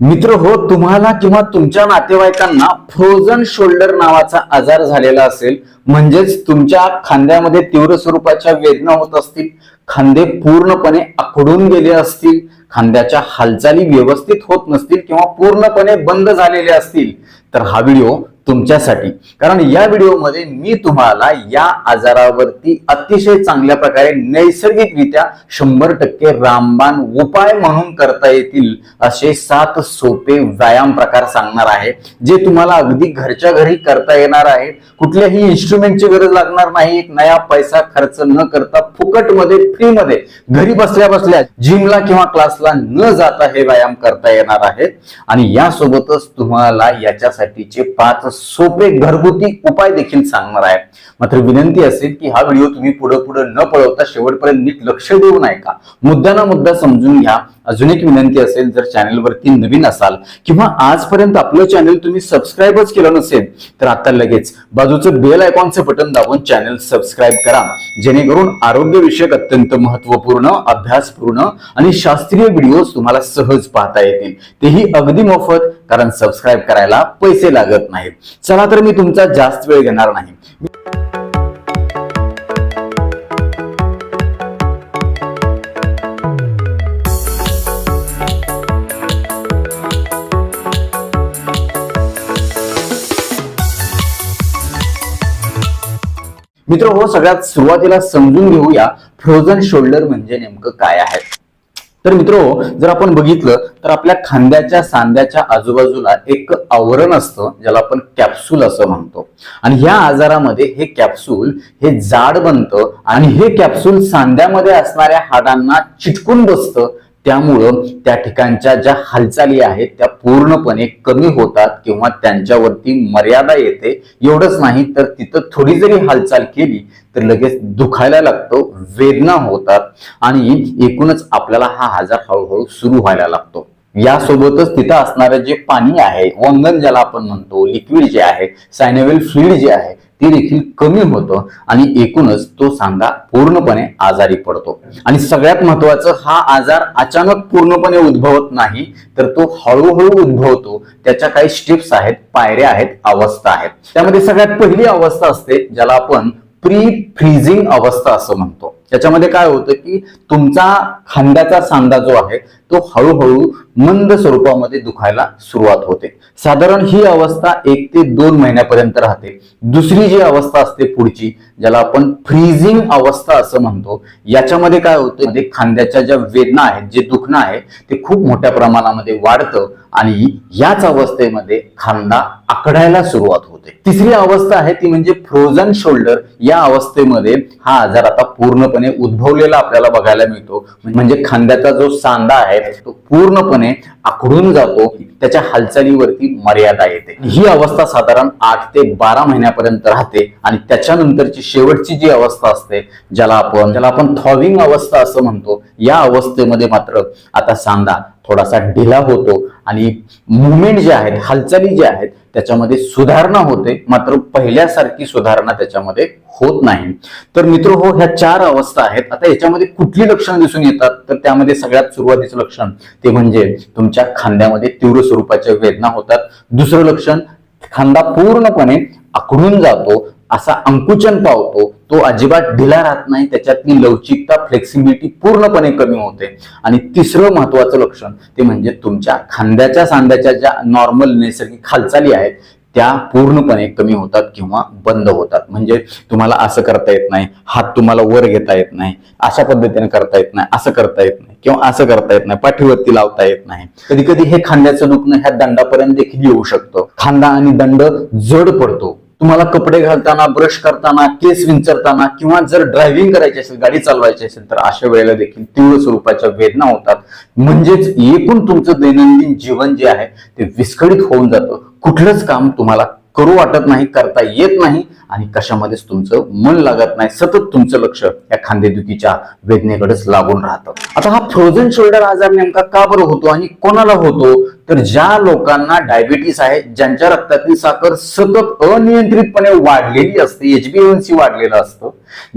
मित्र हो तुम्हाला किंवा तुमच्या नातेवाईकांना फ्रोझन शोल्डर नावाचा आजार झालेला असेल म्हणजेच तुमच्या खांद्यामध्ये तीव्र स्वरूपाच्या वेदना होत असतील खांदे पूर्णपणे आखडून गेले असतील खांद्याच्या हालचाली व्यवस्थित होत नसतील किंवा पूर्णपणे बंद झालेले असतील तर हा व्हिडिओ तुमच्यासाठी. कारण या व्हिडिओमध्ये मी तुम्हाला या आजारावरती अतिशय चांगल्या प्रकारे नैसर्गिकरित्या शंभर टक्के रामबाण उपाय म्हणून करता येतील असे सात सोपे व्यायाम प्रकार सांगणार आहे जे तुम्हाला अगदी घरच्या घरी करता येणार आहे कुठल्याही इन्स्ट्रुमेंटची गरज लागणार नाही एक नया पैसा खर्च न करता फुकटमध्ये फ्रीमध्ये घरी बसल्या बसल्या जिमला किंवा क्लासला न जाता हे व्यायाम करता येणार आहेत. आणि यासोबतच तुम्हाला याच्यासाठीचे पाच सोपे घरगुती उपाय देखील सांगणार आहे. मात्र विनंती असेल की हा व्हिडिओ तुम्ही पुढे पुढे न पळवता शेवटपर्यंत नीट लक्ष देऊन ऐका. मुद्दा ना मुद्दा समजून घ्या. अजून एक विनंती असेल जर चॅनलवरती नवीन असाल किंवा आजपर्यंत आपलं चॅनल तुम्ही सबस्क्राईबच केलं नसेल तर आता लगेच बाजूचं बेल आयकॉनचं बटन दाबून चॅनल सबस्क्राईब करा. जेणेकरून आरोग्यविषयक अत्यंत महत्त्वपूर्ण अभ्यासपूर्ण आणि शास्त्रीय व्हिडिओज तुम्हाला सहज पाहता येतील. तेही अगदी मोफत कारण सबस्क्राईब करायला पैसे लागत नाहीत. चला तर मी तुमचा जास्त वेळ घेणार नाही. मित्र हो सगळ्यात सुरुवातीला समजून घेऊया फ्रोझन शोल्डर म्हणजे नेमकं काय आहे? तर मित्र जर आपण बघितलं तर आपल्या खांद्याच्या सांद्याच्या आजूबाजूला एक आवरण असतं ज्याला आपण कॅप्सूल असं म्हणतो. आणि ह्या आजारामध्ये हे कॅप्सूल हे जाड बनतं आणि हे कॅप्सूल सांद्यामध्ये असणाऱ्या हाडांना चिटकून बसतं. त्यामुळं त्या ठिकाणच्या ज्या हालचाली आहेत त्या पूर्णपणे कमी होतात किंवा त्यांच्यावरती मर्यादा येते. एवढंच नाही तर तिथं थोडी जरी हालचाल केली तर लगेच दुखायला लागतो वेदना होतात आणि एकूणच आपल्याला हा आजार हळूहळू सुरू व्हायला लागतो. यासोबतच तिथं असणारं जे पाणी आहे वंगन ज्याला आपण म्हणतो लिक्विड जे आहे सायनेवेल फ्लुईड जे आहे ते देखील कमी होतं आणि एकूणच तो सांधा पूर्णपणे आजारी पडतो. आणि सगळ्यात महत्वाचं हा आजार अचानक पूर्णपणे उद्भवत नाही तर तो हळूहळू उद्भवतो. त्याच्या काही स्टेप्स आहेत पायऱ्या आहेत अवस्था आहेत. त्यामध्ये सगळ्यात पहिली अवस्था असते ज्याला आपण प्री फ्रीजिंग अवस्था असं म्हणतो. त्याच्यामध्ये काय होतं की तुमचा खांद्याचा सांधा जो आहे तो हळूहळू मंद स्वरूपामध्ये दुखायला सुरुवात होते. साधारण ही अवस्था एक ते दोन महिन्यापर्यंत राहते. दुसरी जी अवस्था असते पुढची ज्याला आपण फ्रीजिंग अवस्था असं म्हणतो याच्यामध्ये काय होतं ते खांद्याच्या ज्या वेदना आहेत जे दुखणं आहे ते खूप मोठ्या प्रमाणामध्ये वाढतं. आणि याच अवस्थेमध्ये खांदा आकडायला सुरुवात होते. तिसरी अवस्था आहे ती म्हणजे फ्रोझन शोल्डर या अवस्थेमध्ये हा आजार आता पूर्णपणे उद्भवलेला आपल्याला बघायला मिळतो. म्हणजे खांद्याचा जो सांधा आहे तो पूर्णपणे आखडून जातो. त्याच्या हालचालीवरती मर्यादा येते. ही अवस्था साधारण आठ ते बारा महिन्यापर्यंत राहते. आणि त्याच्यानंतरची शेवटची जी अवस्था असते ज्याला आपण ज्याला आपण थॉविंग अवस्था असं म्हणतो या अवस्थेमध्ये मात्र आता सांधा थोडासा ढिला होतो आणि मुवमेंट जे आहेत हालचाली ज्या आहेत त्याच्यामध्ये सुधारणा होते. मात्र पहिल्यासारखी सुधारणा त्याच्यामध्ये होत नाही. तर मित्र हो ह्या चार अवस्था आहेत. आता याच्यामध्ये कुठली लक्षणं दिसून येतात? तर त्यामध्ये सगळ्यात सुरुवातीचं लक्षण ते म्हणजे तुमच्या खांद्यामध्ये तीव्र स्वरूपाच्या वेदना होतात. दुसरं लक्षण खांदा पूर्णपणे आखडून जातो. असा अंकुचन पावतो तो अजिबात ढिला राहत नाही त्याच्यातली लवचिकता फ्लेक्सिबिलिटी पूर्णपणे कमी होते. आणि तिसरं महत्वाचं लक्षण ते म्हणजे तुमच्या खांद्याच्या सांध्याच्या ज्या नॉर्मल नैसर्गिक हालचाली आहेत त्या पूर्णपणे कमी होतात किंवा बंद होतात. म्हणजे तुम्हाला असं करता येत नाही हात तुम्हाला वर घेता येत नाही अशा पद्धतीने करता येत नाही असं करता येत नाही किंवा असं करता येत नाही पाठीवरती लावता येत नाही. कधी कधी हे खांद्याचं दुखणं ह्या दंडापर्यंत देखील येऊ शकतं. खांदा आणि दंड जड पडतो. तुम्हाला कपडे घालताना ब्रश करताना केस विंचरताना किंवा जर ड्रायव्हिंग करायची असेल गाडी चालवायची असेल तर अशा वेळेला देखील तीव्र स्वरूपाच्या वेदना होतात. म्हणजेच एकूण तुमचं दैनंदिन जीवन जे आहे ते विस्कळीत होऊन जातं. कुठलंच काम तुम्हाला करू वाटत नाही करता येत नाही आणि कशामध्येच तुमचं मन लागत नाही सतत तुमचं लक्ष या खांदेदुखीच्या वेदनेकडेच लागून राहतं. आता हा फ्रोझन शोल्डर आजार नेमका का बरं होतो आणि कोणाला होतो? तर ज्या लोकांना डायबिटीस आहे ज्यांच्या रक्तातील साखर सतत अनियंत्रितपणे वाढलेली असते एचबीएनसी वाढलेलं असतं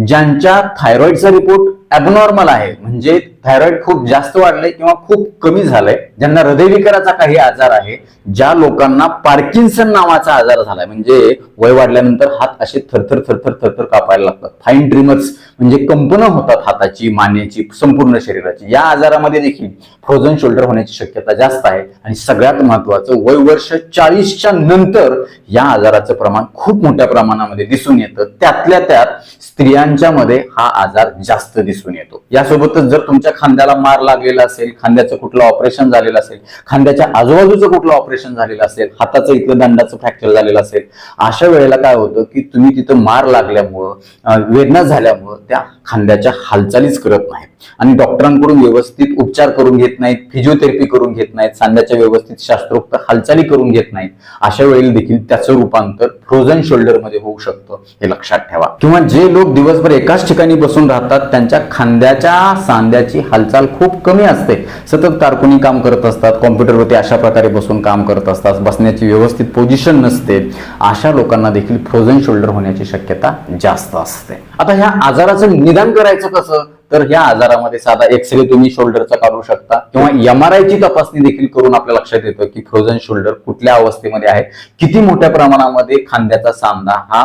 ज्यांच्या थायरॉइडचा रिपोर्ट ॲबनॉर्मल आहे. म्हणजे थायरॉइड खूप जास्त वाढलंय किंवा खूप कमी झालंय. ज्यांना हृदयविकाराचा काही आजार आहे ज्या लोकांना पार्किन्सन नावाचा आजार झालाय. म्हणजे वय वाढल्यानंतर हात असे थरथर थरथर थरथर कापायला लागतात. फाईन ट्रिमर्स म्हणजे कंपनं होतात हाताची मानेची संपूर्ण शरीराची. या आजारामध्ये देखील फ्रोझन शोल्डर होण्याची शक्यता जास्त आहे. आणि सगळ्यात महत्वाचं वय वर्ष चाळीसच्या नंतर या आजाराचं प्रमाण खूप मोठ्या प्रमाणामध्ये दिसून येतं. त्यातल्या त्यात स्त्री स्त्रियांच्या मध्ये हा आजार जास्त दिसून येतो. यासोबतच जर तुमच्या खांद्याला मार लागलेला असेल खांद्याचं कुठलं ऑपरेशन झालेलं असेल खांद्याच्या आजूबाजूचं कुठलं ऑपरेशन झालेलं असेल हाताचं इथलं दंडाचं फ्रॅक्चर झालेलं असेल अशा वेळेला काय होतं की तुम्ही तिथं मार लागल्यामुळं वेदना झाल्यामुळं त्या खांद्याच्या हालचालीच करत नाहीत. आणि डॉक्टरांकडून व्यवस्थित उपचार करून घेत नाहीत फिजिओथेरपी करून घेत नाहीत सांध्याच्या व्यवस्थित शास्त्रोक्त हालचाली करून घेत नाहीत अशा वेळेला देखील त्याचं रूपांतर फ्रोझन शोल्डरमध्ये होऊ शकतं हे लक्षात ठेवा. किंवा जे लोक दिवसभर एकाच ठिकाणी बसून राहतात त्यांच्या खांद्याच्या सांध्याची हालचाल खूप कमी असते. सतत कारकुनी काम करत असतात कॉम्प्युटरवरती अशा प्रकारे बसून काम करत असतात बसण्याची व्यवस्थित पोझिशन नसते अशा लोकांना देखील फ्रोझन शोल्डर होण्याची शक्यता जास्त असते. आता ह्या आजाराचं निदान करायचं कसं? तर ह्या आजारामध्ये साधा एक्सरे तुम्ही शोल्डरचा काढू शकता. किंवा एम आर ची तपासणी देखील करून आपल्या लक्षात येतं की फ्रोझन शोल्डर कुठल्या अवस्थेमध्ये आहे किती मोठ्या प्रमाणामध्ये खांद्याचा सांधा हा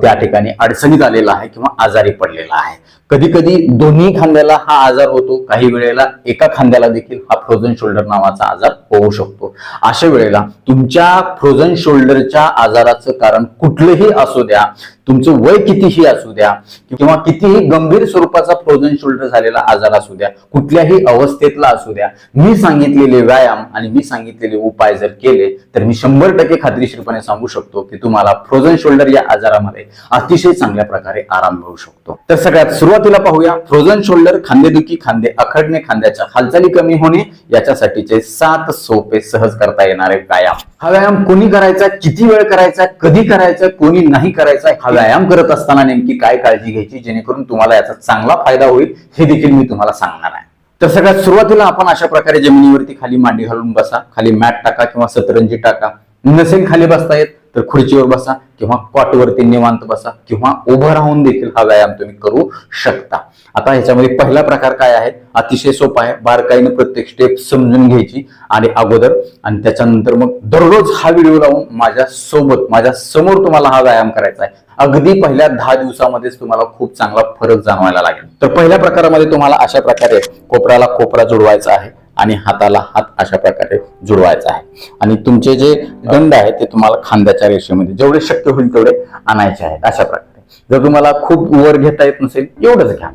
त्या ठिकाणी अडचणीत आलेला आहे किंवा आजारी पडलेला आहे. कधी कधी दोन्ही खांद्याला हा आजार होतो. काही वेळेला एका खांद्याला देखील हा फ्रोझन शोल्डर नावाचा आजार होऊ शकतो. अशा वेळेला तुमच्या फ्रोझन शोल्डरच्या आजाराचं कारण कुठलंही असू द्या तुमचं वय कितीही असू द्या किंवा कितीही गंभीर स्वरूपाचा फ्रोझन शोल्डर झालेला आजार असू द्या कुठल्याही अवस्थेतला असू द्या मी सांगितलेले व्यायाम आणि मी सांगितलेले उपाय जर केले तर मी शंभर टक्के खात्रीशीरपणे सांगू शकतो की तुम्हाला फ्रोझन शोल्डर या आजारामध्ये अतिशय चांगल्या प्रकारे आराम मिळू शकतो. तर सगळ्यात सुरुवातीला पाहूया. फ्रोझन शोल्डर खांदेदुखी खांदे अखडणे खांद्याच्या हालचाली कमी होणे याच्यासाठीचे सात सोपे सहज करता येणारे व्यायाम. हा व्यायाम कोणी करायचा किती वेळ करायचा कधी करायचा कोणी नाही करायचा हा व्यायाम करत असताना नेमकी काय काळजी घ्यायची जेणेकरून तुम्हाला याचा चांगला फायदा होईल हे देखील मी तुम्हाला सांगणार आहे. तर सगळ्यात सुरुवातीला आपण अशा प्रकारे जमिनीवरती खाली मांडी घालून बसा खाली मॅट टाका किंवा सतरंजी टाका. नसेल खाली बसता येत तर खुर्चीवर बसा किंवा कॉटवरती निवांत बसा किंवा उभं राहून देखील हा व्यायाम तुम्ही करू शकता. आता ह्याच्यामध्ये पहिला प्रकार काय आहे? अतिशय सोपा आहे. बारकाईनं प्रत्येक स्टेप समजून घ्यायची आणि अगोदर आणि त्याच्यानंतर मग दररोज हा व्हिडिओ लावून माझ्या सोबत माझ्यासमोर तुम्हाला हा व्यायाम करायचा आहे. अगदी पहिल्या दहा दिवसामध्येच तुम्हाला खूप चांगला फरक जाणवायला लागेल. तर पहिल्या प्रकारामध्ये तुम्हाला अशा प्रकारे कोपऱ्याला कोपरा जोडवायचा आहे. आणि हाताला हात अशा प्रकारे जुळवायचा आहे. आणि तुमचे जे दंड आहेत ते तुम्हाला खांद्याच्या रेषेमध्ये जेवढे शक्य होईल तेवढे आणायचे आहेत अशा प्रकारे. जर तुम्हाला खूप वर घेता येत नसेल एवढंच घ्या.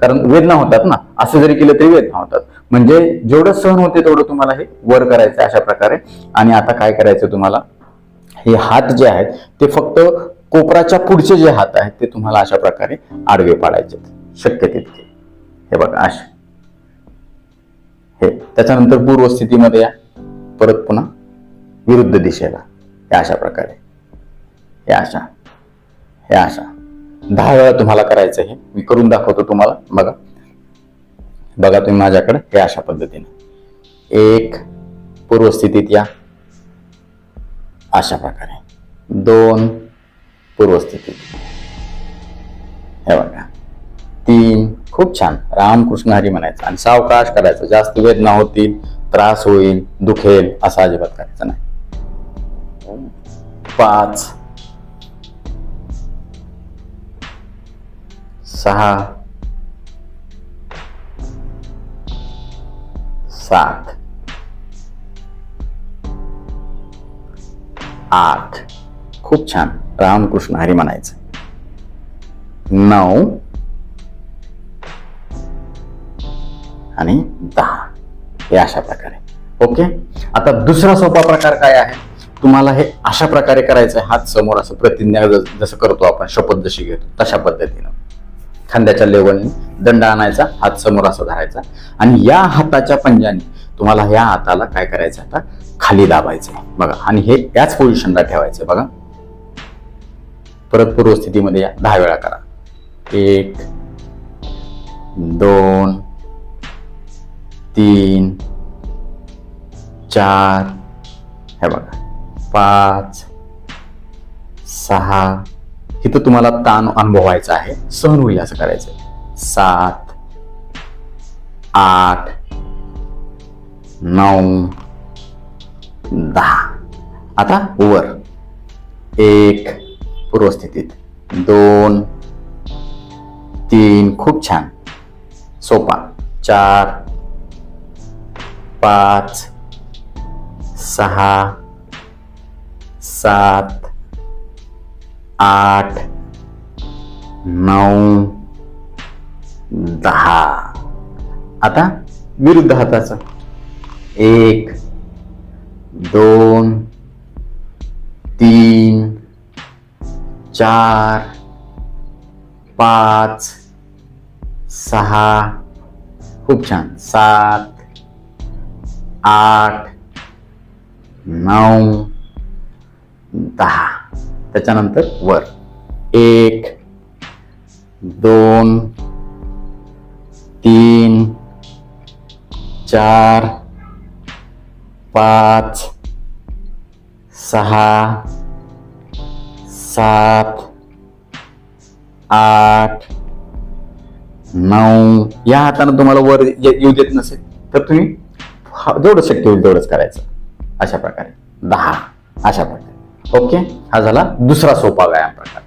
कारण वेदना होतात ना असं जरी केलं तरी वेदना होतात. म्हणजे जेवढं सहन होते तेवढं तुम्हाला हे वर करायचं अशा प्रकारे. आणि आता काय करायचं तुम्हाला? हे हात जे आहेत ते फक्त कोपराच्या पुढचे जे हात आहेत ते तुम्हाला अशा प्रकारे आडवे पाडायचे शक्य तितके. हे बघा असे हे त्याच्यानंतर पूर्वस्थितीमध्ये या. परत पुन्हा विरुद्ध दिशेला. या अशा प्रकारे. या अशा. या अशा. दहा वेळा तुम्हाला करायचं हे मी करून दाखवतो तुम्हाला. बघा. बघा तुम्ही माझ्याकडे हे अशा पद्धतीने. एक पूर्वस्थितीत या. अशा प्रकारे. दोन पूर्वस्थितीत. हे बघा. तीन खूप छान. रामकृष्ण हरी म्हणायचं. आणि सावकाश करायचं. जास्त वेदना होतील त्रास होईल दुखेल असा अजिबात करायचं नाही. पाच. सहा. सात. आठ. खूप छान. रामकृष्ण हरी म्हणायचं. नऊ. आणि दहा. हे अशा प्रकारे. ओके? आता दुसरा सोपा प्रकार काय आहे? तुम्हाला हे अशा प्रकारे करायचं आहे हात समोर असं प्रतिज्ञा जसं करतो आपण शपथ जशी घेतो तशा पद्धतीनं. खांद्याच्या लेवलने दंड आणायचा हात समोर असं धरायचा. आणि या हाताच्या पंजाने तुम्हाला या हाताला काय करायचं आता? खाली दाबायचं. आहे. बघा आणि हे याच पोझिशनला ठेवायचं बघा. परत पूर्व स्थितीमध्ये या दहा वेळा करा. एक दोन तीन चार हे बघा पाच सहा इथं तुम्हाला ताण अनुभवायचा आहे. सहन होईल असं करायचं सात आठ नऊ दहा. आता वर. एक पूर्वस्थितीत. दोन तीन. खूप छान. सोपा. चार पाच सहा सात आठ नऊ दहा. आता विरुद्ध हाताचं. एक दोन तीन चार पाच सहा. खूप छान. सात आठ नऊ दहा. त्याच्यानंतर वर. एक दोन तीन चार पाच सहा सात आठ नऊ. या हाताने तुम्हाला वर ये- येऊ देत नसेल. तर तुम्ही जेवढं शक्य होईल तेवढंच करायचं. अशा प्रकारे. दहा. अशा प्रकारे. ओके? हा झाला दुसरा सोपा व्यायाम प्रकार.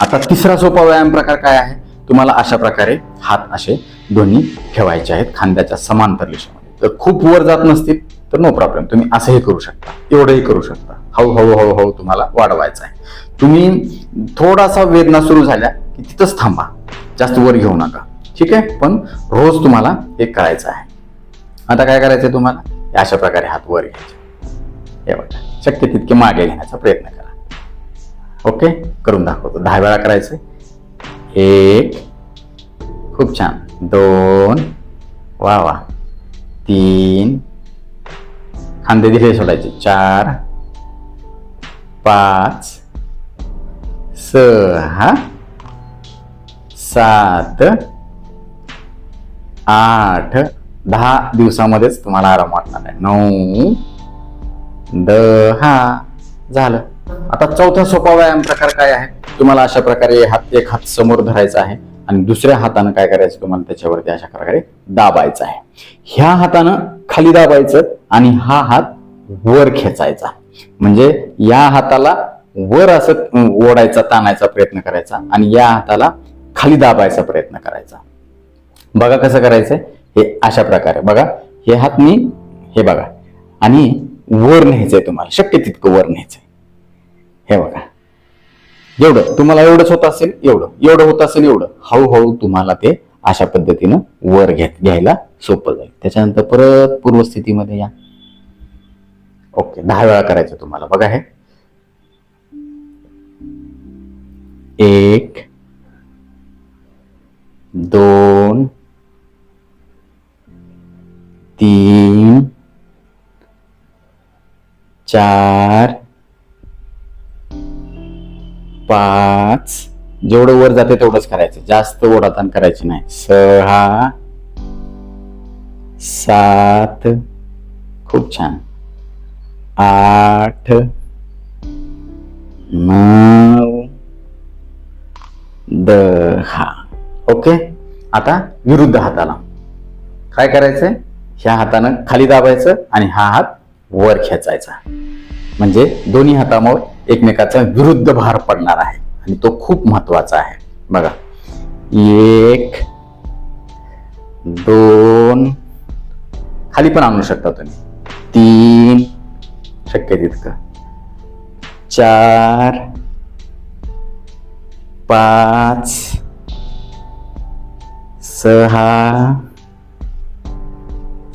आता तिसरा सोपा व्यायाम प्रकार काय आहे? तुम्हाला अशा प्रकारे हात असे दोन्ही ठेवायचे आहेत खांद्याच्या समांतर दिशेमध्ये तर खूप वर जात नसतील तर नो प्रॉब्लेम तुम्ही असंही करू शकता. एवढंही करू शकता. हळूहळू हळूहळू तुम्हाला वाढवायचं आहे. तुम्ही थोडासा वेदना सुरू झाल्या की तिथंच थांबा. जास्त वर घेऊ नका. ठीक आहे? पण रोज तुम्हाला हे करायचं आहे. आता काय करायचंय तुम्हाला? अशा प्रकारे हात वर घ्यायचे. हे बघा शक्य तितके मागे घेण्याचा प्रयत्न करा. ओके? करून दाखवतो. दहा वेळा करायचं एक खूप छान. दोन वा वा. तीन खांदे दिले सोडायचे. चार पाच सहा सात आठ दहा दिवसामध्येच तुम्हाला आराम वाटणार आहे नऊ दहा झालं. आता चौथा सोपा व्यायाम प्रकार काय आहे? तुम्हाला अशा प्रकारे हात एक हात समोर धरायचा आहे आणि दुसऱ्या हातानं काय करायचं तुम्हाला त्याच्यावरती अशा प्रकारे दाबायचं आहे. ह्या हातानं खाली दाबायचं आणि हा हात वर खेचायचा. म्हणजे या हाताला वर असं ओढायचा ताणायचा प्रयत्न करायचा आणि या हाताला खाली दाबायचा प्रयत्न करायचा. बघा कसं करायचंय. हे अशा प्रकारे. बघा हे हात मी हे बघा. आणि वर न्यायचंय तुम्हाला. शक्य तितकं वर न्यायचंय. हे बघा. एवढं. तुम्हाला एवढंच होत असेल एवढं. एवढं होत असेल एवढं. हळूहळू तुम्हाला ते अशा पद्धतीनं वर घ्या घ्यायला सोपं जाईल. त्याच्यानंतर परत पूर्वस्थितीमध्ये या. ओके. दहा वेळा करायचं तुम्हाला. बघा हे. एक दोन तीन चार पाच. जेवढं वर जाते तेवढंच करायचं. जास्त ओढाताण करायची नाही. सहा सात. खूप छान. आठ नऊ दहा. ओके? आता विरुद्ध हाताला. काय करायचंय? ह्या हातानं खाली दाबायचं आणि हा हात वर खेचायचा. म्हणजे दोन्ही हातामोर एकमेकाचा विरुद्ध भार पडणार आहे. आणि तो खूप महत्त्वाचा आहे. बघा. एक दोन. खाली पण आणू शकता तुम्ही. तीन. शक्य तितकं. चार. पाच. सहा.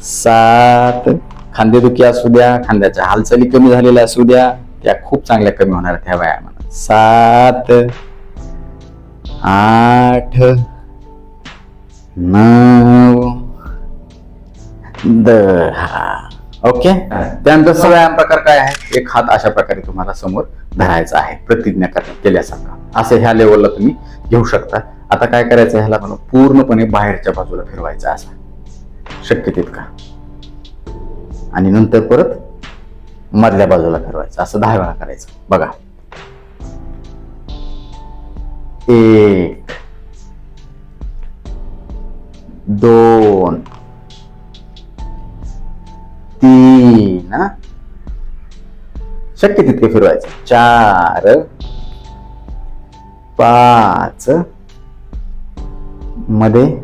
सात. खांदेदुखी असू द्या खांद्याच्या हालचाली कमी झालेल्या असू द्या त्या खूप चांगल्या कमी होणार त्या व्यायामानं. सात. आठ. नऊ. दहा. ओके? त्यानंतर व्यायाम प्रकार काय आहे? एक हात अशा प्रकारे तुम्हाला समोर धरायचा आहे प्रतिज्ञा कर- केल्यासारखा. असं ह्या लेवलला तुम्ही घेऊ शकता. आता काय करायचं ह्याला मला पूर्णपणे बाहेरच्या बाजूला फिरवायचा असा शक्य तितका. आणि नंतर परत मधल्या बाजूला फिरवायचं असं दहा वेळा करायचं. बघा. एक दोन तीन शक्य तितके फिरवायचे. चार पाच मध्ये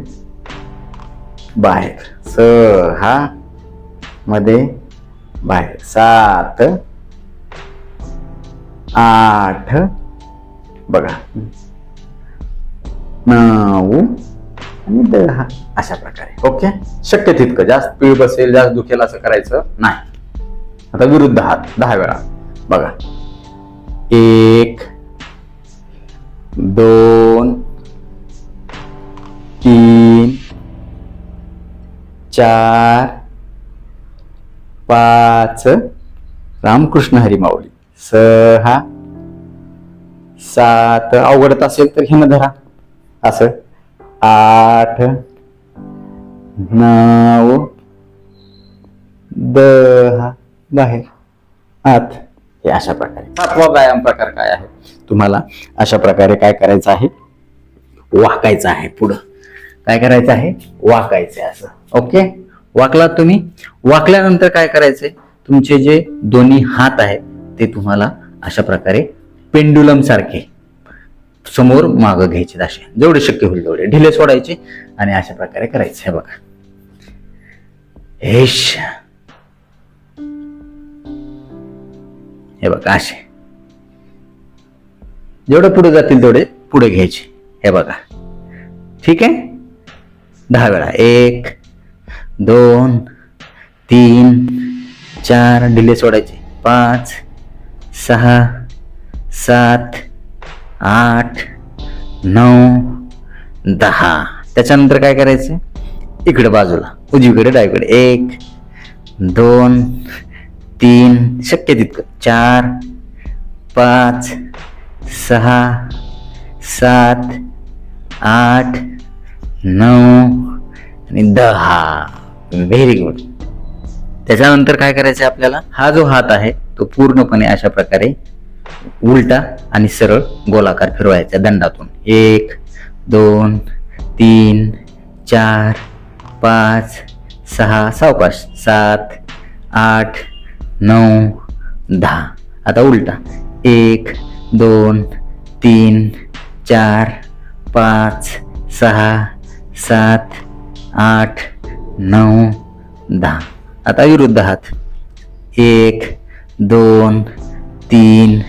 बाहेर. सहा मध्ये बाहेर सात आठ बघा. नऊ आणि दहा. अशा प्रकारे. ओके? शक्य तितकं. जास्त पीळ बसेल जास्त दुखेल असं करायचं नाही. आता विरुद्ध हात. दहा वेळा. बघा. एक दोन तीन चार पाच. रामकृष्ण हरिमाऊली. सहा. सात. अवघडत असेल तर हिनं धरा असं. आठ. नऊ. दहा. बाहेर. आत हे अशा प्रकारे. सातवा व्यायाम प्रकार काय आहे? तुम्हाला अशा प्रकारे काय करायचं आहे? वाकायचं आहे पुढं. काय करायचं आहे? वाकायचं आहे असं. ओके? वाकला तुम्ही? वाकल्यानंतर काय करायचंय? तुमचे जे दोन्ही हात आहेत ते तुम्हाला अशा प्रकारे पेंडुलम सारखे समोर मागं घ्यायचे असे. जेवढे शक्य होईल तेवढे. ढिले सोडायचे आणि अशा प्रकारे करायचे. हे बघा. हेश हे बघा असे. जेवढे पुढे जातील तेवढे पुढे घ्यायचे. हे बघा. ठीक आहे? दहा वेळा. एक दोन तीन चार ढिले सोडायचे. पाच सहा सात आठ नऊ दहा. त्याच्यानंतर काय करायचं? इकडे बाजूला. उजवीकडे डावीकडे. एक दोन तीन. शक्य तितकं. चार पाच सहा सात आठ नऊ आणि दहा. व्हेरी गुड त्याच्यानंतर काय करायचं आहे आपल्याला? हा जो हात आहे तो पूर्णपणे अशा प्रकारे उलटा आणि सरळ गोलाकार फिरवायचा दंडातून. एक दोन तीन चार पाच सहा सावकाश. सात आठ नऊ दहा. आता उलटा. एक दोन तीन चार पाच सहा सात आठ नऊ दहा. आता विरुद्ध हात एक दोन तीन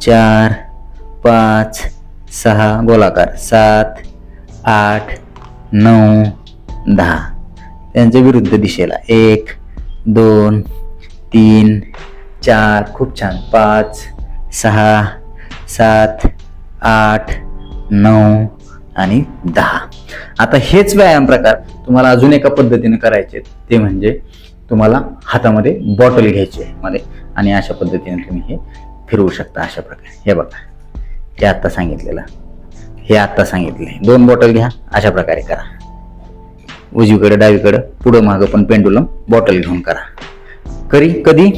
चार पाच सहा. गोलाकार. सात आठ नऊ दहा. त्यांच्या विरुद्ध दिशेला. एक दोन तीन चार. खूप छान. पाच सहा सात आठ नऊ आणि दहा. आता हेच व्यायाम प्रकार तुम्हाला अजून एका पद्धतीने करायचे ते म्हणजे तुम्हाला हातामध्ये बॉटल घ्यायची आहे मध्ये. आणि अशा पद्धतीने तुम्ही हे फिरवू शकता अशा प्रकारे. हे बघा. हे आत्ता सांगितलेलं. हे आत्ता सांगितले. दोन बॉटल घ्या. अशा प्रकारे करा. उजवीकडे डावीकडे पुढं मागं पण पेंडुलम बॉटल घेऊन करा. करी कधी?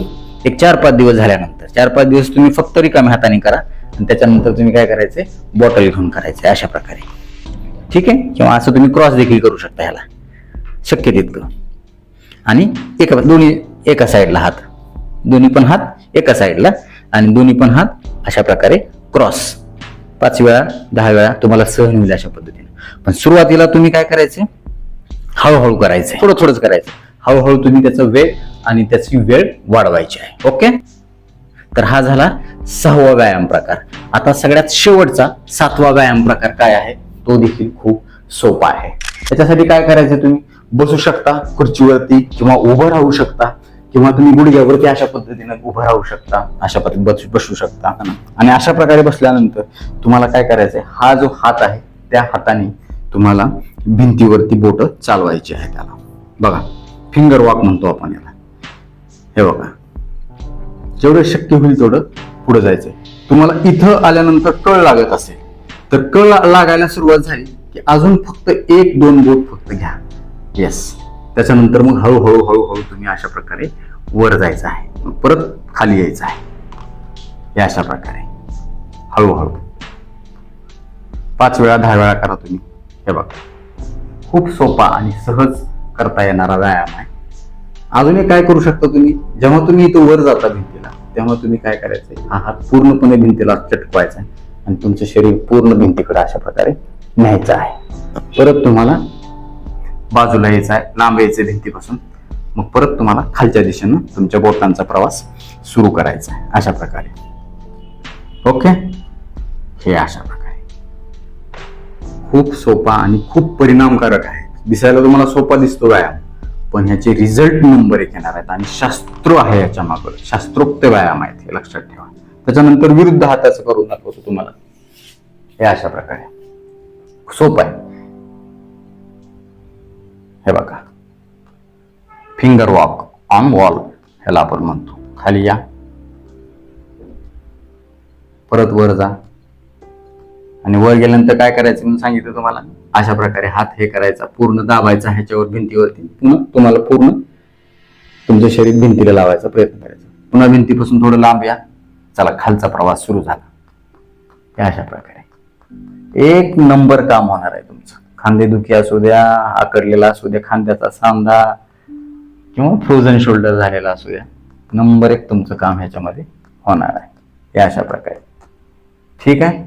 एक चार पाच दिवस झाल्यानंतर. चार पाच दिवस तुम्ही फक्त रिकाम्या हाताने करा. आणि त्याच्यानंतर तुम्ही काय करायचे बॉटल घेऊन करायचे अशा प्रकारे. ठीक आहे? किंवा असं तुम्ही क्रॉस देखील करू शकता ह्याला. शक्य तितकं. आणि एका दोन्ही एका साईडला हात. दोन्ही पण हात एका साईडला आणि दोन्ही पण हात अशा प्रकारे क्रॉस पाच वेळा दहा वेळा तुम्हाला सहन होईल अशा पद्धतीने. पण सुरुवातीला तुम्ही काय करायचे? हळूहळू करायचं थोडं थोडंच करायचं. हळूहळू तुम्ही त्याचा वेळ आणि त्याची वेळ वाढवायची आहे. ओके? तर हा झाला सहावा व्यायाम प्रकार. आता सगळ्यात शेवटचा सातवा व्यायाम प्रकार काय आहे? तो देखील खूप सोपा आहे. त्याच्यासाठी काय करायचं तुम्ही? बसू शकता खुर्चीवरती किंवा उभं राहू शकता किंवा तुम्ही गुडघ्यावरती अशा पद्धतीने उभं राहू शकता अशा पद्धतीने बसू बसू शकता. आणि अशा प्रकारे बसल्यानंतर तुम्हाला काय करायचंय? हा जो हात आहे त्या हाताने तुम्हाला भिंतीवरती बोट चालवायची आहे त्याला. बघा फिंगर वॉक म्हणतो आपण याला. हे बघा. जेवढं शक्य होईल तेवढं पुढे जायचंय. तुम्हाला इथं आल्यानंतर कळ लागत असेल. तर कळ लागायला सुरुवात झाली की अजून फक्त एक दोन बोट फक्त घ्या. येस त्याच्यानंतर मग हळूहळू हळूहळू तुम्ही अशा प्रकारे वर जायचं आहे. परत खाली यायचं आहे. हे अशा प्रकारे. हळूहळू. पाच वेळा दहा वेळा करा तुम्ही. हे बघा. खूप सोपा आणि सहज करता येणारा व्यायाम आहे. अजून एक काय करू शकता तुम्ही? जेव्हा तुम्ही इथं वर जाता भिंतीला तेव्हा तुम्ही काय करायचंय? हा हात पूर्णपणे भिंतीला चटकवायचा आहे. आणि तुमचं शरीर पूर्ण भिंतीकडे अशा प्रकारे न्यायचं आहे. परत तुम्हाला बाजूला यायचं आहे लांब यायचं भिंतीपासून. मग परत तुम्हाला खालच्या दिशेनं तुमच्या बोटांचा प्रवास सुरू करायचा आहे अशा प्रकारे. ओके? हे अशा प्रकारे. खूप सोपा आणि खूप परिणामकारक आहे. दिसायला तुम्हाला सोपा दिसतो व्यायाम पण ह्याचे रिझल्ट नंबर एक येणार आहेत आणि शास्त्र आहे याच्या मागं. शास्त्रोक्त व्यायाम आहेत हे लक्षात ठेवा. त्याच्यानंतर विरुद्ध हाताचं करून दाखवतो तुम्हाला. हे अशा प्रकारे. सोपं आहे. हे बघा. फिंगर वॉक ऑन वॉल ह्याला आपण म्हणतो. खाली या. परत वर जा. आणि वर गेल्यानंतर काय करायचं म्हणून सांगितलं तुम्हाला? अशा प्रकारे हात हे करायचा पूर्ण दाबायचा ह्याच्यावर भिंतीवरती. पुन्हा तुम्हाला पूर्ण तुमचं शरीर भिंतीला लावायचा प्रयत्न करायचा. पुन्हा भिंतीपासून थोडं लांब या. चला खालचा प्रवास सुरू झाला. या अशा प्रकारे. एक नंबर काम होणार आहे तुमचं. खांदेदुखी असू द्या आकडलेला असू द्या खांद्याचा सांधा किंवा फ्रोझन शोल्डर झालेला असू द्या नंबर एक तुमचं काम ह्याच्यामध्ये होणार आहे. हे अशा प्रकारे. ठीक आहे?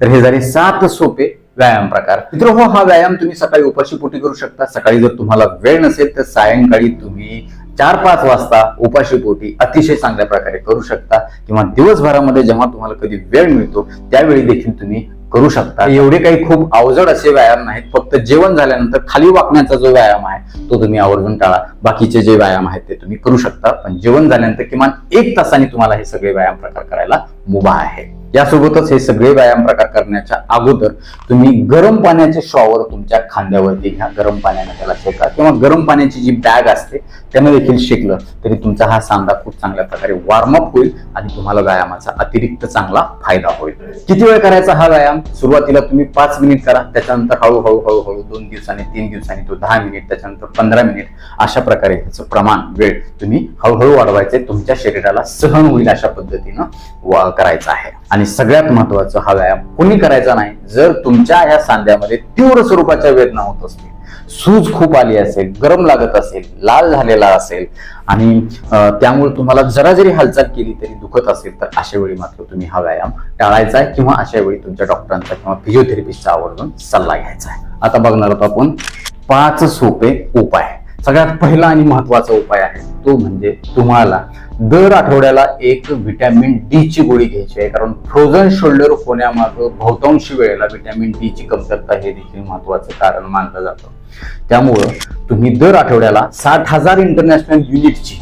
तर हे झाले सात सोपे व्यायाम प्रकार. मित्र हो हा व्यायाम तुम्ही सकाळी उपाशी पोटी करू शकता. सकाळी जर तुम्हाला वेळ नसेल तर सायंकाळी तुम्ही चार पाच वाजता उपाशी पोटी अतिशय चांगल्या प्रकारे करू शकता किंवा दिवसभरामध्ये जेव्हा तुम्हाला कधी वेळ मिळतो त्यावेळी देखील तुम्ही करू शकता. एवढे काही खूप अवजड असे व्यायाम नाहीत. फक्त जेवण झाल्यानंतर खाली वाकण्याचा जो व्यायाम आहे तो तुम्ही आवर्जून टाळा. बाकीचे जे व्यायाम आहेत ते तुम्ही करू शकता. पण जेवण झाल्यानंतर किमान एक तासाने तुम्हाला हे सगळे व्यायाम प्रकार करायला मुभा आहे यासोबतच हे सगळे व्यायाम प्रकार करण्याच्या अगोदर तुम्ही गरम पाण्याचे शॉवर तुमच्या खांद्यावरती घ्या. गरम पाण्याने त्याला शेका किंवा गरम पाण्याची जी बॅग असते त्याने देखील शेकलं तरी तुमचा हा सांधा खूप चांगल्या प्रकारे वॉर्मअप होईल आणि तुम्हाला व्यायामाचा अतिरिक्त चांगला फायदा होईल. किती वेळ करायचा हा व्यायाम? सुरुवातीला तुम्ही पाच मिनिट करा. त्याच्यानंतर हळूहळू हळूहळू दोन दिवसांनी तीन दिवसांनी तो दहा मिनिट त्याच्यानंतर पंधरा मिनिट अशा प्रकारे ह्याचं प्रमाण वेळ तुम्ही हळूहळू वाढवायचे. तुमच्या शरीराला सहन होईल अशा पद्धतीनं करायचं आहे. आणि सगळ्यात महत्वाचं हा व्यायाम कोणी करायचा नाही. जर तुमच्या ह्या सांध्यामध्ये तीव्र स्वरूपाच्या वेदना होत असतील सूज खूप आली असेल गरम लागत असेल लाल झालेला असेल आणि त्यामुळे तुम्हाला जरा जरी हालचाल केली तरी दुखत असेल तर अशा वेळी मात्र तुम्ही हा व्यायाम टाळायचा आहे किंवा अशा वेळी तुमच्या डॉक्टरांचा किंवा फिजिओथेरपिस्टचा आवर्जून सल्ला घ्यायचा आहे. आता बघणार आहोत आपण पाच सोपे उपाय. सगळ्यात पहिला आणि महत्त्वाचा उपाय आहे तो म्हणजे तुम्हाला दर आठवड्याला एक व्हिटॅमिन डी ची गोळी घ्यायची आहे. कारण फ्रोझन शोल्डर होण्यामागं बहुतांश वेळेला व्हिटॅमिन डी ची कमतरता हे देखील महत्वाचं कारण मानलं जातं. त्यामुळं तुम्ही दर आठवड्याला साठ हजार इंटरनॅशनल युनिटची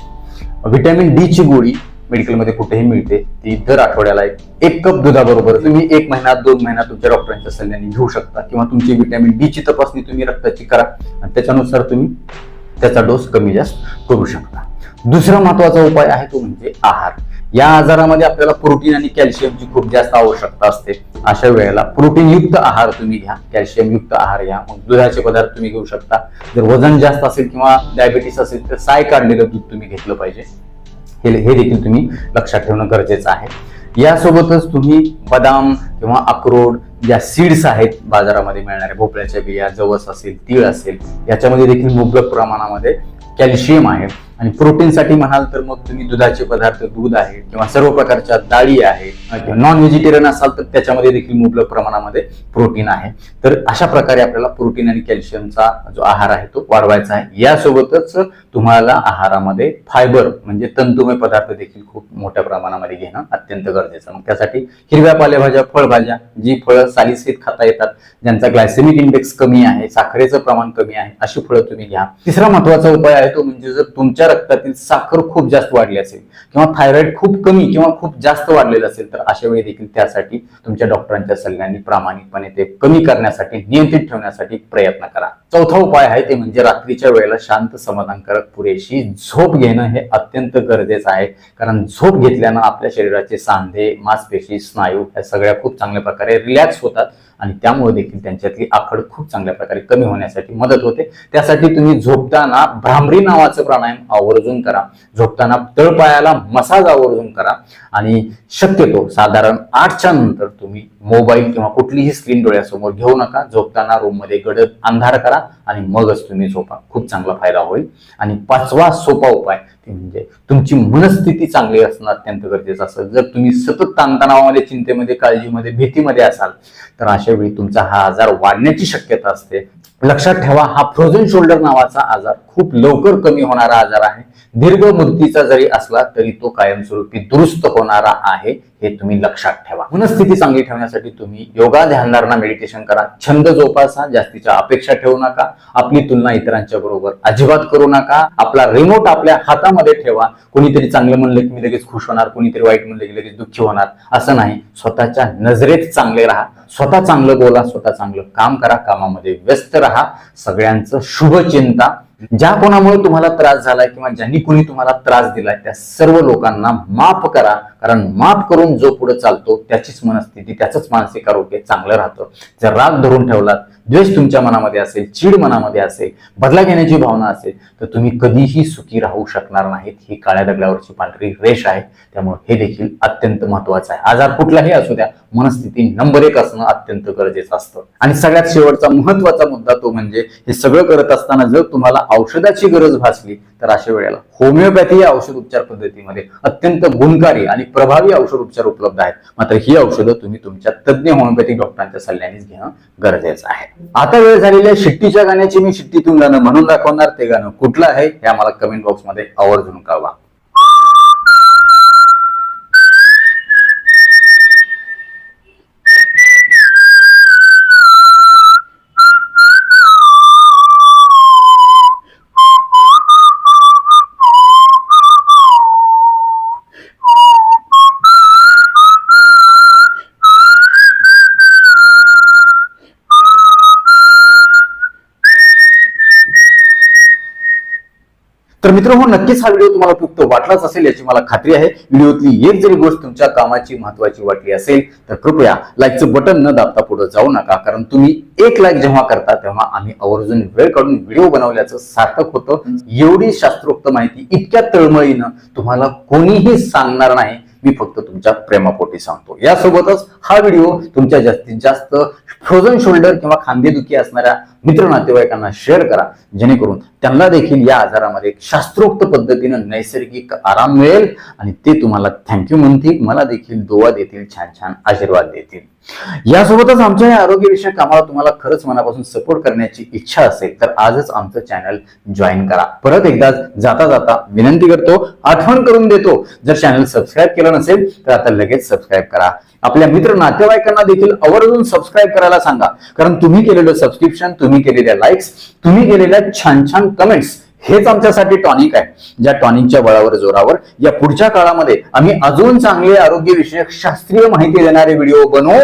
व्हिटॅमिन डी ची गोळी मेडिकलमध्ये कुठेही मिळते ती दर आठवड्याला एक एक कप दुधाबरोबर तुम्ही एक महिना दोन महिना तुमच्या डॉक्टरांच्या सल्ल्याने घेऊ शकता. किंवा तुमची व्हिटॅमिन डी ची तपासणी तुम्ही रक्ताची करा. आणि त्याच्यानुसार तुम्ही त्याचा डोस कमी जास्त करू शकता. दुसरा महत्त्वाचा उपाय आहे तो म्हणजे आहार. या आजारामध्ये आपल्याला प्रोटीन आणि कॅल्शियमची खूप जास्त आवश्यकता असते. अशा वेळेला प्रोटीन युक्त आहार तुम्ही घ्या. कॅल्शियम युक्त आहार घ्या. मग दुधाचे पदार्थ तुम्ही घेऊ शकता. जर वजन जास्त असेल किंवा डायबिटीस असेल तर साय काढलेलं दूध तुम्ही घेतलं पाहिजे. हे हे देखील तुम्ही लक्षात ठेवणं गरजेचं आहे. यासोबतच तुम्ही बदाम किंवा अक्रोड ज्या सीड्स आहेत बाजारामध्ये मिळणाऱ्या भोपळ्याच्या बिया जवस असेल तीळ असेल याच्यामध्ये देखील मुबलक प्रमाणामध्ये कॅल्शियम आहे. आणि प्रोटीनसाठी म्हणाल तर मग तुम्ही दुधाचे पदार्थ दूध आहे किंवा सर्व प्रकारच्या डाळी आहे किंवा नॉन व्हेजिटेरियन असाल तर त्याच्यामध्ये देखील मुबलक प्रमाणामध्ये प्रोटीन आहे. तर अशा प्रकारे आपल्याला प्रोटीन आणि कॅल्शियमचा जो आहार आहे तो वाढवायचा आहे. यासोबतच तुम्हाला आहारामध्ये फायबर म्हणजे तंतुमय पदार्थ देखील खूप मोठ्या प्रमाणामध्ये घेणं अत्यंत गरजेचं मग त्यासाठी हिरव्या पालेभाज्या फळभाज्या जी फळं सालीसहित खाता येतात ज्यांचा ग्लायसेमिक इंडेक्स कमी आहे साखरेचं प्रमाण कमी आहे अशी फळं तुम्ही घ्या. तिसरा महत्त्वाचा उपाय आहे तो म्हणजे जर तुमच्या रक्तातील साखर खूप जास्त वाढली असेल किंवा थायरॉइड खूप कमी किंवा खूप जास्त वाढलेलं असेल तर अशा वेळी देखील त्यासाठी तुमच्या डॉक्टरांच्या सल्ल्याने प्रामाणिकपणे ते कमी करण्यासाठी नियंत्रित ठेवण्यासाठी प्रयत्न करा. चौथा उपाय आहे ते म्हणजे रात्रीच्या वेळेला शांत समाधानकारक पुरेशी झोप घेणं हे अत्यंत गरजेचं आहे. कारण झोप घेतल्यानं आपल्या शरीराचे सांधे मांसपेशी स्नायू या सगळ्या खूप चांगल्या प्रकारे रिलॅक्स होतात. आणि त्यामुळे देखील त्यांच्यातली आखड खूप चांगल्या प्रकारे कमी होण्यासाठी मदत होते. त्यासाठी तुम्ही झोपताना भ्रामरी नावाचं प्राणायाम आवर्जून करा. झोपताना तळपायाला मसाज आवर्जून करा. आणि शक्यतो साधारण आठच्या नंतर तुम्ही मोबाईल किंवा कुठलीही स्क्रीन डोळ्यासमोर घेऊ नका. झोपताना रूममध्ये गडद अंधार करा आणि मगच तुम्ही झोपा. खूप चांगला फायदा होईल. आणि पाचवा सोपा उपाय ते म्हणजे तुमची मनस्थिती चांगली असणं अत्यंत गरजेचं असेल जर तुम्ही सतत ताणतणावामध्ये चिंतेमध्ये काळजीमध्ये भीतीमध्ये असाल तर अशा वेळी तुमचा हा आजार वाढण्याची शक्यता असते. लक्षात ठेवा हा फ्रोझन शोल्डर नावाचा आजार खूप लवकर कमी होणारा आजार आहे. दीर्घ मुदतीचा जरी असला तरी तो कायमस्वरूपी दुरुस्त होणारा आहे हे तुम्ही लक्षात ठेवा. मनस्थिती चांगली ठेवण्यासाठी तुम्ही योगा ध्यानधारणा मेडिटेशन करा. छंद जोपासा जास्तीच्या अपेक्षा ठेवू नका. आपली तुलना इतरांच्या बरोबर अजिबात करू नका. आपला रिमोट आपल्या हातामध्ये ठेवा. कोणीतरी चांगलं म्हणलं की मी लगेच खुश होणार कोणीतरी वाईट म्हणलं की लगेच दुःखी होणार. असं नाही. स्वतःच्या नजरेत चांगले राहा. स्वतः चांगलं बोला स्वतः चांगलं काम करा कामामध्ये व्यस्त राहा. सगळ्यांचं शुभ चिंता. ज्या कोणामुळे तुम्हाला त्रास झालाय किंवा ज्यांनी कोणी तुम्हाला त्रास दिलाय त्या सर्व लोकांना माफ करा. कारण माफ करून जो पुढे चालतो त्याचीच मनस्थिती त्याचंच मानसिक आरोग्य चांगलं राहतं. जर राग धरून ठेवलात द्वेष तुमच्या मनामध्ये असेल चीड मनामध्ये असेल बदला घेण्याची भावना असेल तर तुम्ही कधीही सुखी राहू शकणार नाहीत. ही काळ्या दगडावरची पांढरी रेष आहे. त्यामुळे हे देखील अत्यंत महत्वाचं आहे. आजार कुठलाही असू द्या मनस्थिती नंबर एक असणं अत्यंत गरजेचं असतं. आणि सगळ्यात शेवटचा महत्त्वाचा मुद्दा तो म्हणजे हे सगळं करत असताना जर तुम्हाला औषधाची गरज भासली तर अशा वेळेला होमिओपॅथी या औषध उपचार पद्धतीमध्ये अत्यंत गुणकारी आणि प्रभावी औषध उपचार उपलब्ध आहेत. मात्र ही औषधं तुम्ही तुमच्या तज्ज्ञ होमिओपॅथिक डॉक्टरांच्या सल्ल्यानेच घेणं गरजेचं आहे. आता वेळ झालेल्या शिट्टीच्या गाण्याची मी शिट्टीतून गाणं म्हणून दाखवणार ते गाणं कुठलं आहे हे आम्हाला कमेंट बॉक्समध्ये आवर्जून कळवा. तर मित्र हो नक्कीच हा व्हिडिओ तुम्हाला उपयुक्त वाटलाच असेल याची मला खात्री आहे. व्हिडिओतली एक जरी गोष्ट तुमच्या कामाची महत्वाची वाटली असेल तर कृपया लाईकचं बटन न दाबता पुढे जाऊ नका कारण तुम्ही एक लाईक जेव्हा करता तेव्हा आम्ही आवर्जून वेळ काढून व्हिडिओ बनवल्याचं सार्थक होतं. एवढी शास्त्रोक्त माहिती इतक्या तळमळीनं तुम्हाला कोणीही सांगणार नाही. मी फक्त तुमच्या प्रेमापोटी सांगतो. यासोबतच हा व्हिडिओ तुमच्या जास्तीत जास्त फ्रोझन शोल्डर किंवा खांदेदुखी असणाऱ्या मित्र नातेवाईकांना शेअर करा. जेणेकरून त्यांना देखील या आजारामध्ये शास्त्रोक्त पद्धतीनं नैसर्गिक आराम मिळेल आणि ते तुम्हाला थँक्यू म्हणतील. मला देखील दोवा देतील छान छान आशीर्वाद देतील. यासोबतच आमच्या या आरोग्यविषयक कामाला तुम्हाला खरंच मनापासून सपोर्ट करण्याची इच्छा असेल तर आजच आमचं चॅनल जॉईन करा. परत एकदा जाता जाता विनंती करतो आठवण करून देतो. जर चॅनल सबस्क्राईब केलं नसेल तर आता लगेच सबस्क्राईब करा. आपल्या मित्र नातेवाईकांना देखील आवर्जून सबस्क्राईब करायला सांगा. कारण तुम्ही केलेलं सबस्क्रिप्शन तुम्ही केलेल्या लाईक्स तुम्ही केलेल्या छान छान कमेंट्स हेच आमच्यासाठी टॉनिक आहे. ज्या टॉनिकच्या बळावर जोरावर या पुढच्या काळामध्ये आम्ही अजून चांगले आरोग्यविषयक शास्त्रीय माहिती देणारे व्हिडिओ बनवू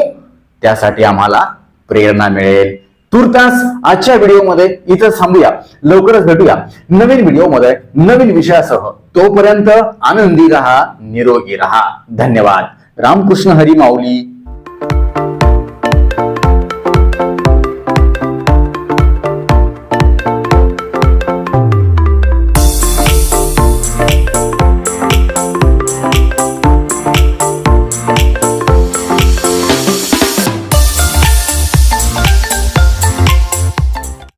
त्यासाठी आम्हाला प्रेरणा मिळेल. तुर्तास आजच्या व्हिडिओमध्ये इथं थांबूया. लवकरच भेटूया. नवीन व्हिडिओमध्ये नवीन विषयासह. तोपर्यंत आनंदी रहा निरोगी रहा. धन्यवाद. रामकृष्ण हरी माऊली.